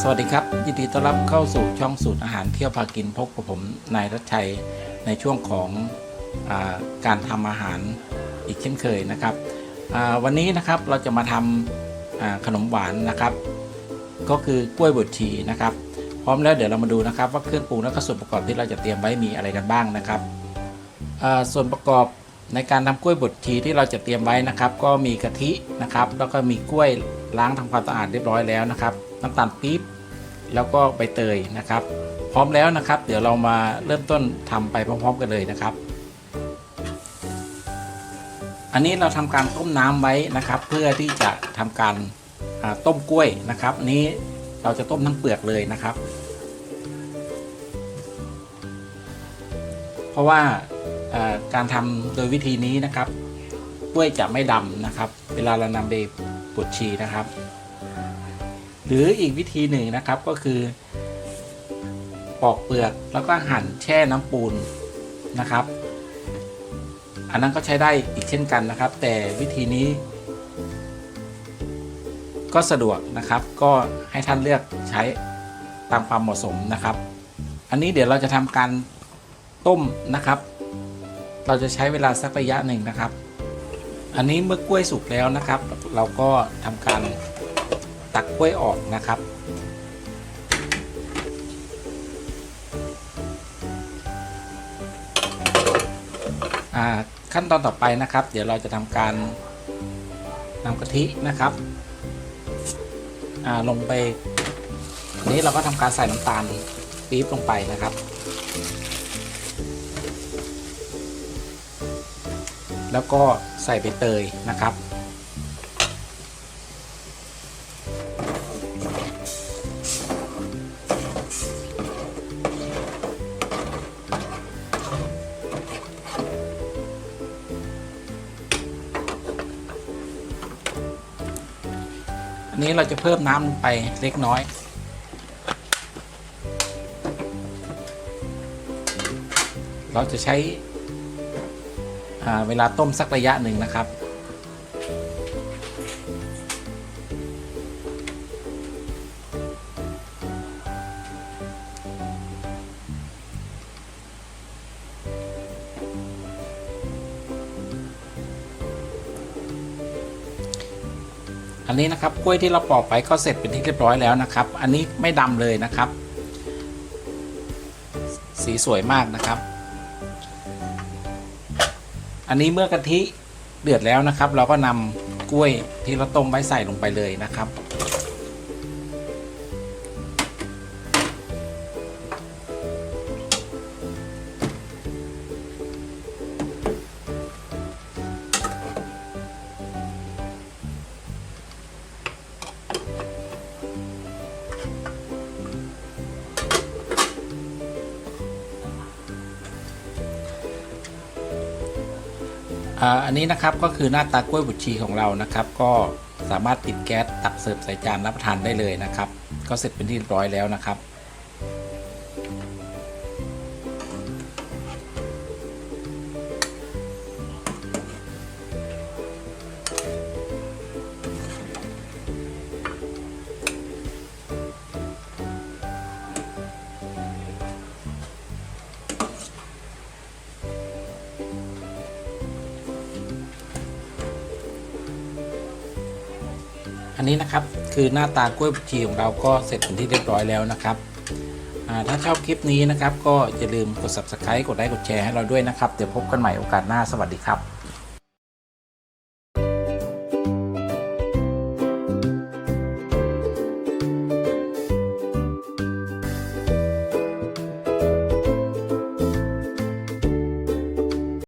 สวัสดีครับ ยินดีต้อนรับเข้าสู่ช่องสูตรอาหารเที่ยวพากินพบกับผมนายรัชชัยในช่วงของอาการทำอาหารอีกเช่นเคยนะครับวันนี้นะครับเราจะมาทำอ่าขนมหวานนะครับ ก็คือกล้วยบดชีนะครับ พร้อมแล้วเดี๋ยวเรามาดูนะครับ ว่าเครื่องปรุงและก็ส่วนประกอบที่เราจะเตรียมไว้มีอะไรกันบ้างนะครับส่วนประกอบ ในการทำกล้วยบดชีที่เราจะเตรียมไว้นะครับ ก็มีกะทินะครับ แล้วก็มีกล้วยล้างทำความสะอาดเรียบร้อยแล้วนะครับ น้ำตาลปี๊บแล้วก็ใบเตยนะครับ พร้อมแล้วนะครับ เดี๋ยวเรามาเริ่มต้นทำไปพร้อม ๆ กันเลยนะครับ อันนี้เราทำการต้มน้ำไว้นะครับ เพื่อที่จะทำการต้มกล้วยนะครับอันนี้เราจะต้มทั้งเปลือกเลยนะครับ เพราะว่า การทำโดยวิธีนี้นะครับกล้วยจะไม่ดำนะครับ เวลาเรานำไปบดชีนะครับ หรืออีกวิธีหนึ่งนะครับก็คือ ปอกเปลือกแล้วก็หั่นแช่น้ำปูนนะครับ อันนั้นก็ใช้ได้อีกเช่นกันนะครับ แต่วิธีนี้ ก็สะดวกนะครับ ก็ให้ท่านเลือกใช้ตามความเหมาะสมนะครับ อันนี้เดี๋ยวเราจะทำการต้มนะครับ เราจะใช้เวลาสักระยะหนึ่งนะครับ อันนี้เมื่อกล้วยสุกแล้วนะครับ เราก็ทำการตักกล้วยออกนะครับอ่าขั้นตอนต่อไปนะครับ เดี๋ยวเราจะทำการนำกะทินะครับอ่าลงไปนี้เราก็ทำการใส่น้ำตาลปี๊บลงไปนะครับ แล้วก็ใส่ใบเตยนะครับ อันนี้เราจะเพิ่มน้ำลงไปเล็กน้อยเราจะใช้ เวลาต้มสักระยะหนึ่งนะครับ อันนี้นะครับกล้วยที่เราปอกไปก็เสร็จเป็นที่เรียบร้อยแล้วนะครับ อันนี้ไม่ดำเลยนะครับ สีสวยมากนะครับ อันนี้เมื่อกะทิเดือดแล้วนะครับ เราก็นำกล้วยที่เราต้มไว้ใส่ลงไปเลยนะครับ อันนี้นะครับก็คือหน้าตากล้วยบุชีของเรานะครับ ก็สามารถติดแก๊สตักเสิร์ฟใส่จานรับประทานได้เลยนะครับ ก็เสร็จเป็นที่เรียบร้อยแล้วนะครับ อันนี้นะครับคือหน้าตากล้วยบุชีของเราก็เสร็จเป็นที่เรียบร้อยแล้วนะครับถ้าชอบคลิปนี้นะครับ ก็อย่าลืมกด subscribe กดไลค์กดแชร์ให้เราด้วยนะครับ เดี๋ยวพบกันใหม่โอกาสหน้าสวัสดีครับ